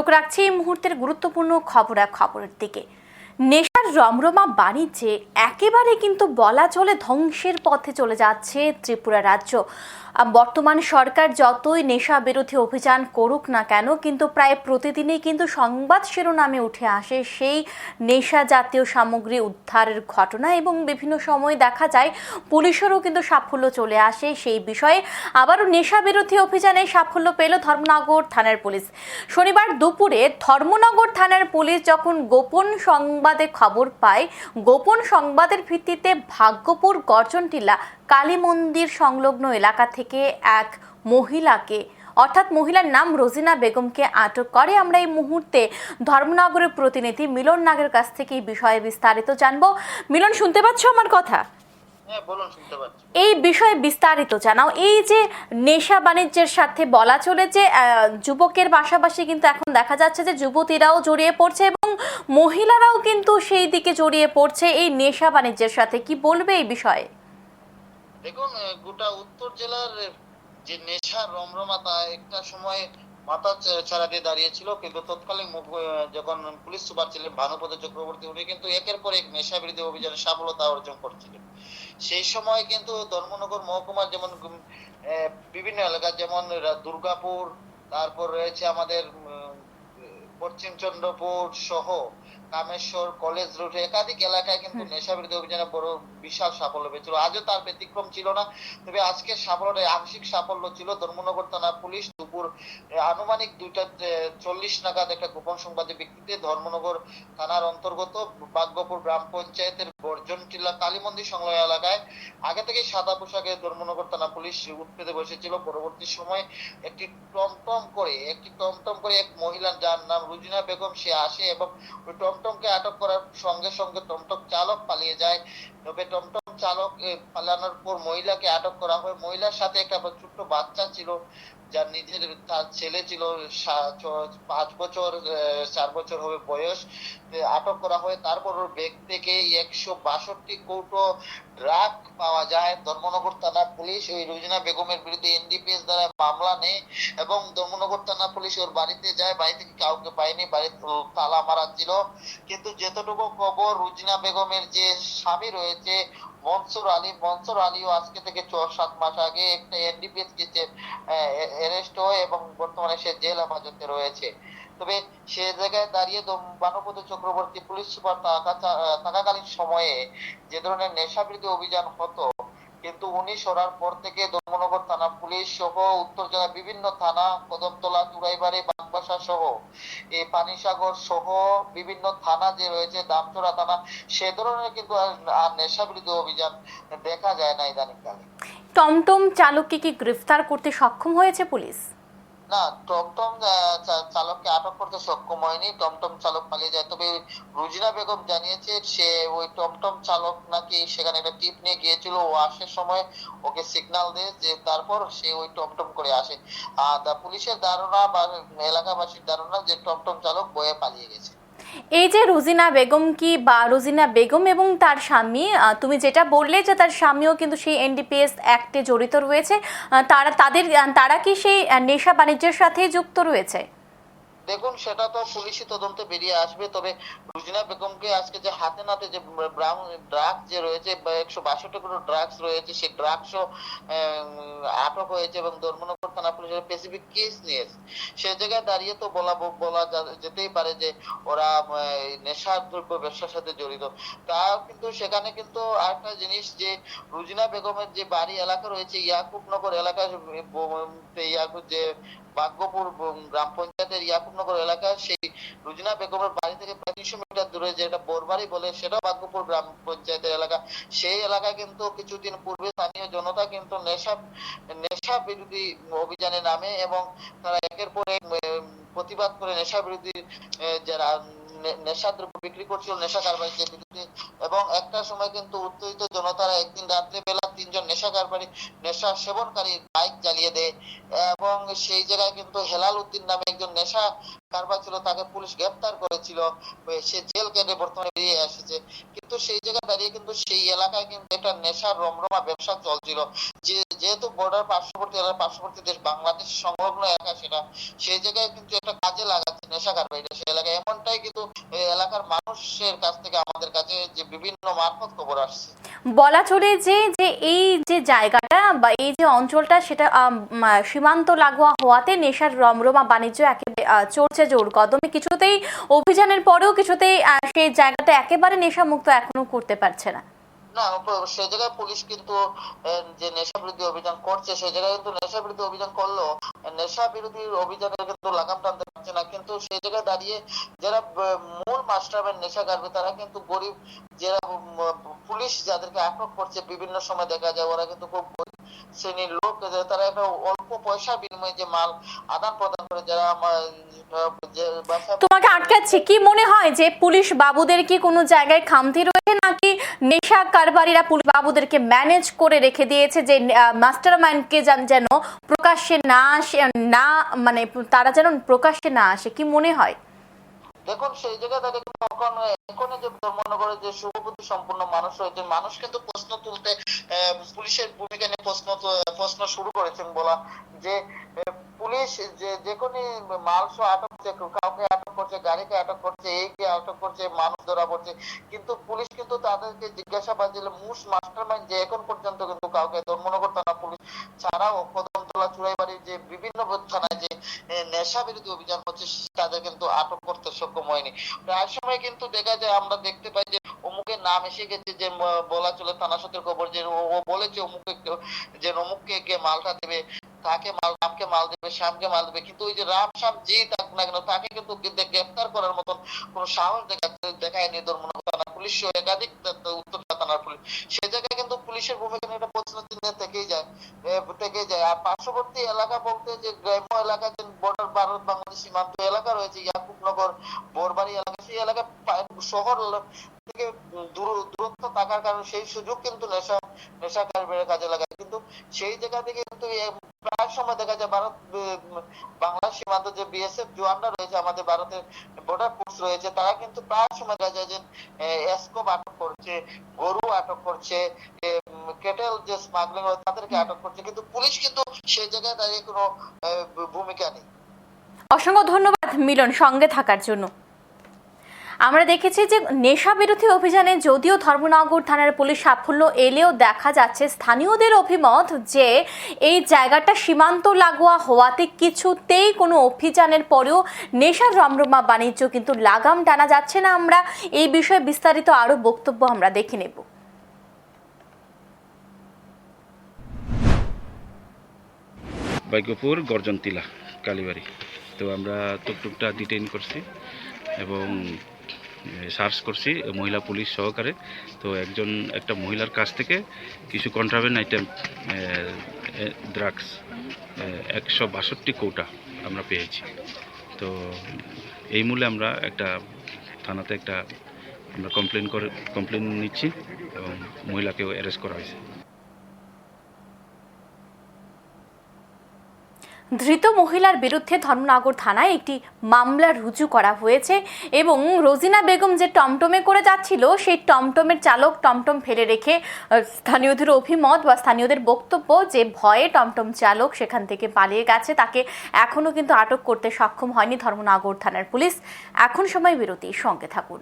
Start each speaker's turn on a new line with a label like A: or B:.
A: চোখ রাখছি এই মুহূর্তের গুরুত্বপূর্ণ খবরা খবরের দিকে রমরমা বাণিজ্যে একেবারে কিন্তু বলা চলে ধ্বংসের পথে চলে যাচ্ছে ত্রিপুরা রাজ্য। বর্তমান সরকার যতই নেশা বিরোধী অভিযান করুক না কেন, কিন্তু প্রায় প্রতিদিনই কিন্তু সংবাদ শিরোনামে উঠে আসে সেই নেশা জাতীয় সামগ্রী উদ্ধারের ঘটনা এবং বিভিন্ন সময় দেখা যায় পুলিশেরও কিন্তু সাফল্য চলে আসে সেই বিষয়ে। আবারও নেশা বিরোধী অভিযানে সাফল্য পেল ধর্মনগর থানার পুলিশ। শনিবার দুপুরে ধর্মনগর থানার পুলিশ যখন গোপন সংবাদে খবর পায় গোপন সংবাদের ভিত্তিতে ভাগ্যপুর গর্জনটিলা কালী মন্দির সংলগ্ন এলাকা থেকে এক মহিলাকে অর্থাৎ মহিলার নাম রোজিনা বেগমকে আটক করে। আমরা এই মুহূর্তে ধর্মনগরের প্রতিনিধি মিলন নাগের কাছ থেকে এই বিষয়ে বিস্তারিত জানব। মিলন শুনতে পাচ্ছ আমার কথা?
B: হ্যাঁ বলুন
A: এই বিষয়ে বিস্তারিত জানাও। এই যে নেশা বাণিজ্যের সাথে বলা চলে যে যুবকের পাশাপাশি কিন্তু এখন দেখা যাচ্ছে যে যুবতীরাও জড়িয়ে পড়ছে মহিলারাও কিন্তু সেই দিকে জড়িয়ে পড়ছে এই নেশা বাণিজ্যের সাথে। কি বলবে এই বিষয়ে?
B: দেখুন গোটা উত্তর জেলার যে নেশার রমরমাতা একটা সময় মাথা ছাড়া দিয়ে দাঁড়িয়েছিল, কিন্তু তৎকালীন যখন পুলিশ সুপার ছিলেন ভানুপদ চক্রবর্তী, উনি কিন্তু একের পর এক নেশা বিরোধী অভিযানে সফলতা অর্জন করছিলেন। সেই সময় কিন্তু ধর্মনগর মহকুমার যেমন বিভিন্ন এলাকা যেমন দুর্গাপুর, তারপর রয়েছে আমাদের পশ্চিম চন্দ্রপুর সহ কামেশ্বর কলেজ রুটে একাধিক এলাকায় কিন্তু নেশা বিরোধী অভিযানে বড় বিশাল সাফল্য পেয়েছিল। আজও তার ব্যতিক্রম ছিল না তবে আজকের সাফল্যটা আংশিক সাফল্য ছিল। ধর্মনগর থানা পুলিশ দুপুর আনুমানিক দুইটা চল্লিশ নাগাদ একটা গোপন সংবাদের ভিত্তিতে ধর্মনগর থানার অন্তর্গত বাগ্যপুর গ্রাম পঞ্চায়েতের টিল্লা কালী মন্দির সংলগ্ন এলাকায় আগে থেকে সাদা পোশাকে ধর্মনগর থানা পুলিশ উৎপেতে বসেছিল। পরবর্তী সময় একটি টমটম করে একটি টমটম করে এক মহিলা যার নাম রুজিনা বেগম সে আসে এবং ওই টমটমকে আটক করার সঙ্গে সঙ্গে টমটম চালক পালিয়ে যায়। তবে টমটম চালক পালানোর পর মহিলাকে আটক করা হয়। মহিলার সাথে একটা ছোট্ট বাচ্চা ছিল, যার নিজের তার ছেলে ছিল পাঁচ বছর চার বছর হবে বয়স। আটক করা হয়। তারপর ওর ব্যাগ থেকে একশো বাষট্টি কৌটো ড্রাগ পাওয়া যায়। ধর্মনগর থানা পুলিশ ওই বেগমের বিরুদ্ধে এনডিপিএস দ্বারা মামলা নেয় এবং ধর্মনগর থানা পুলিশ ওর বাড়িতে যায়। বাড়ি থেকে কাউকে পায়নি তালা মারা ছিল। কিন্তু যেতটুকু খবর রুজিনা বেগমের যে স্বামী রয়েছে, মনসুর আলী, মনসুর আলীও আজকে থেকে ছ, সাত মাস আগে একটা এনডিপিএস কেসে অ্যারেস্ট হয় এবং বর্তমানে সে জেল হেফাজতে রয়েছে। তবে সে জায়গায় দাঁড়িয়ে বানপদ চক্রবর্তী পুলিশ সুপার থাকাকালীন সময়ে যে ধরনের নেশা বিরোধী অভিযান হতো, কিন্তু উনি সরার পর থেকে ধর্মনগর থানা পুলিশ সহ উত্তর জেলার বিভিন্ন থানা, কদমতলা, চুড়াইবাড়ি, বাগবাসা সহ এই পানিসাগর সহ বিভিন্ন থানা যে রয়েছে দামচড়া থানা, সে ধরনের কিন্তু আর আর নেশা বিরোধী অভিযান দেখা যায় না ইদানিংকালে।
A: টমটম চালককে কি গ্রেফতার করতে সক্ষম হয়েছে পুলিশ?
B: না, টমটম চালককে আটক করতে সক্ষম হয়নি। টমটম চালক পালিয়ে যায়। তবে রুজিনা বেগম জানিয়েছে, সে ওই টমটম চালক নাকি সেখানে একটা টিপ নিয়ে গিয়েছিল। ও আসার সময় ওকে সিগন্যাল দেয় যে তারপর সে ওই টমটম করে আসে। আর পুলিশের ধারণা বা এলাকাবাসীর ধারণা যে টমটম চালক বয়ে পালিয়ে গেছে।
A: এই যে রুজিনা বেগম কি বা রুজিনা বেগম এবং তার স্বামী তুমি যেটা বললে যে তার স্বামীও কিন্তু সেই এনডিপিএস অ্যাক্টে জড়িত রয়েছে তারা তাদের, তারা কি সেই নেশা বাণিজ্যের সাথে যুক্ত রয়েছে?
B: দেখুন, সেটা তো পুলিশি তদন্তে বেরিয়ে আসবে। তবে রুজিনা বেগমকে আজকে যে হাতে নাতে যে ব্রাউন ড্রাগস যে রয়েছে একশো বাষট্টি কোনো ড্রাগস রয়েছে, সেই ড্রাগসও আটক হয়েছে এবং ধর্মনগর থানা পুলিশের স্পেসিফিক কেস নিয়েছে। সে জায়গায় দাঁড়িয়ে তো বলা বলা যেতেই পারে যে ওরা নেশার দ্রব্য ব্যবসার সাথে জড়িত। তা কিন্তু সেখানে কিন্তু আরেকটা জিনিস যে রুজিনা বেগমের যে বাড়ি এলাকা রয়েছে, ইয়াকুবনগর এলাকায় ব- ইয়াকুব যে বাগ্যপুর গ্রাম পঞ্চায়েতের ইয়াকুবনগর এলাকার সেই রুজিনা বেগমের বাড়ি থেকে প্রায় তিনশো মিটার দূরে যেটা বোরবাড়ি বলে, সেটাও ভাগ্যপুর গ্রাম পঞ্চায়েতের এলাকা। সেই এলাকায় কিন্তু কিছুদিন পূর্বে স্থানীয় জনতা কিন্তু নেশা নেশা বিরোধী অভিযানে নামে এবং তারা একের পর এক প্রতিবাদ করে নেশা বিরোধী যারা নে- নেশাদ্রব্য বিক্রি করছিল, নেশা বিরুদ্ধে এবং একটা সময় কিন্তু উত্তেজিত জনতারা একদিন রাত্রে বেলা তিনজন নেশা কারবারি, নেশা সেবনকারী বাইক জ্বালিয়ে দেয়। এবং সেই জায়গায় কিন্তু হেলাল উদ্দিন নামে একজন নেশা কারবার ছিল, তাকে পুলিশ গ্রেপ্তার করেছিল। সে জেল কেটে বর্তমানে বেরিয়ে এসেছে। কিন্তু সেই জায়গায় দাঁড়িয়ে কিন্তু সেই এলাকায় কিন্তু একটা নেশার রমরমা ব্যবসা চলছিল। যে যেহেতু বর্ডার পার্শ্ববর্তী এলাকার পার্শ্ববর্তী দেশ, বাংলাদেশ, সংলগ্ন এলাকা সেটা, সেই জায়গায় কিন্তু একটা কাজে লাগাচ্ছে নেশা কারবারিটা সেই এলাকায় এমনটাই কিন্তু এলাকার মানুষের কাছ থেকে আমাদের কাছে যে বিভিন্ন মারফত খবর আসছে।
A: বলা চলে যে যে এই যে জায়গাটা বা এই যে অঞ্চলটা সেটা সীমান্ত লাগোয়া হওয়াতে নেশার রমরমা বাণিজ্য একেবারে চলছে জোর। কদমে কিছুতেই অভিযানের পরেও কিছুতেই সেই জায়গাটা একেবারে নেশামুক্ত এখনও করতে পারছে না।
B: না সে জায়গায় পুলিশ কিন্তু যে নেশা বিরোধী অভিযান করছে সে জায়গায় কিন্তু নেশা বিরোধী অভিযান করলেও নেশা বিরোধী অভিযানের কিন্তু লাগাম টানতে পারছে না, কিন্তু সে জায়গায় দাঁড়িয়ে যারা মূল মাস্টার নেশা কাটবে তারা কিন্তু গরিব, যারা পুলিশ যাদেরকে আটক করছে বিভিন্ন সময় দেখা যায়, ওরা কিন্তু খুব শ্রেণির লোক তারা একটা অল্প পয়সা বিনিময়ে যে মাল আদান প্রদান করে যারা
A: তোমাকে আটকাচ্ছে। কি মনে হয় যে পুলিশ বাবুদের কি কোনো জায়গায় খামতি রয়েছে নাকি নেশা কারবারিরা পুলিশ বাবুদেরকে ম্যানেজ করে রেখে দিয়েছে যে মাস্টার মাইন্ডকে যেন প্রকাশ্যে না আসে, না মানে তারা যেন প্রকাশ্যে না আসে? কি মনে হয়?
B: দেখুন, সেই যে মনে করে যে শুভবুদ্ধি সম্পূর্ণ মানুষ রয়েছে মানুষ কিন্তু প্রশ্ন তুলতে পুলিশের ভূমিকা নিয়ে প্রশ্ন প্রশ্ন শুরু করেছেন বলা যে পুলিশ যে আটক করছে, কাউকে আটক করছে, গাড়িকে আটক করছে, এইকে আটক করছে, মানুষ ধরা পড়ছে, কিন্তু পুলিশ কিন্তু তাদেরকে জিজ্ঞাসাবাদ দিলে, মুস মাস্টার মাইন্ড যে এখন পর্যন্ত কিন্তু কাউকে ধর্মন করতে না পুলিশ ছাড়াও কদমতলা চুড়াইবাড়ির যে বিভিন্ন থানায় যে নেশা বিরোধী অভিযান হচ্ছে, তাদের কিন্তু আটক করতে সক্ষম হয়নি। প্রায় সময় কিন্তু দেখা যায়, আমরা দেখতে পাই যে অমুকের নাম এসে গেছে যে বলা চলে থানা সূত্রের খবর যে, ও বলেছে অমুকে কেউ- যে অমুককে, কে মালটা দেবে। তাকে মাল রামকে মাল দেবে শ্যামকে মাল দেবে কিন্তু ওই যে রাম শ্যাম যে থাক না কেন তাকে কিন্তু গ্রে- গ্রেফতার করার মতন কোনো সাহস দেখা দেখায়নি ধর্মনগর থানা পুলিশ একাধিক উত্তর থানার পুলিশ। সে জায়গায় কিন্তু পুলিশের ভূমিকা নিয়ে একটা প্রশ্ন চিহ্ন থেকেই যায় এ, থেকে যায়। আর পার্শ্ববর্তী এলাকা বলতে যে গ্রাম্য এলাকা যে বর্ডার ভারত বাংলাদেশ সীমান্ত এলাকা রয়েছে ইয়াকুবনগর বোরবাড়ি এলাকা সেই এলাকা শহর থেকে দূর- দূরত্ব থাকার কারণে সেই সুযোগ কিন্তু নেশা নেশা কারবারের কাজে লাগায়। কিন্তু সেই জায়গা থেকে কিন্তু প্রায় সময় দেখা যায় ভারত সীমান্ত যে বিএসএফ জওয়ানরা রয়েছে, আমাদের ভারতের বর্ডার ফোর্স রয়েছে, তারা কিন্তু প্রায় সময় দেখা যায় যে এসকোপ আটক করছে, গরু আটক করছে কেটেল যে স্মাগলিং হয়, তাদেরকে আটক করছে, কিন্তু পুলিশ কিন্তু সেই জায়গায় দাঁড়িয়ে কোনো ভূমিকা নেই।
A: অসংখ্য ধন্যবাদ মিলন সঙ্গে থাকার জন্য। আমরা দেখেছি যে নেশা বিরোধী অভিযানে যদিও ধর্মনগর থানার পুলিশ সাফল্য এলেও দেখা যাচ্ছে স্থানীয়দের অভিমত যে এই জায়গাটা সীমান্ত লাগোয়া হওয়াতে কিছুতেই কোনো অভিযানের পরেও নেশা রমরমা বাণিজ্য কিন্তু লাগাম টানা যাচ্ছে না আমরা। এই বিষয়ে বিস্তারিত আরও বক্তব্য আমরা দেখে নেব।
C: বাইকপুর গর্জনতিলা কালীবাড়ি। তো আমরা টুকটুকটা ডিটেইন করছি এবং সার্চ করছি মহিলা পুলিশ সহকারে। তো একজন, একটা মহিলার কাছ থেকে কিছু কন্ট্রাভেন আইটেম ড্রাগস একশো বাষট্টি কৌটা আমরা পেয়েছি। তো এই মূলে আমরা একটা থানাতে একটা, আমরা কমপ্লেন করে কমপ্লেন নিচ্ছি এবং মহিলাকেও অ্যারেস্ট করা হয়েছে।
A: ধৃত মহিলার বিরুদ্ধে ধর্মনগর থানায় একটি মামলা রুজু করা হয়েছে এবং রোজিনা বেগম যে টমটমে করে যাচ্ছিল, সেই টমটমের চালক টমটম ফেলে রেখে স্থানীয়দের অভিমত বা স্থানীয়দের বক্তব্য যে ভয়ে টমটম চালক সেখান থেকে পালিয়ে গেছে, তাকে এখনও কিন্তু আটক করতে সক্ষম হয়নি ধর্মনগর থানার পুলিশ। এখন সময় বিরতি সঙ্গে থাকুন।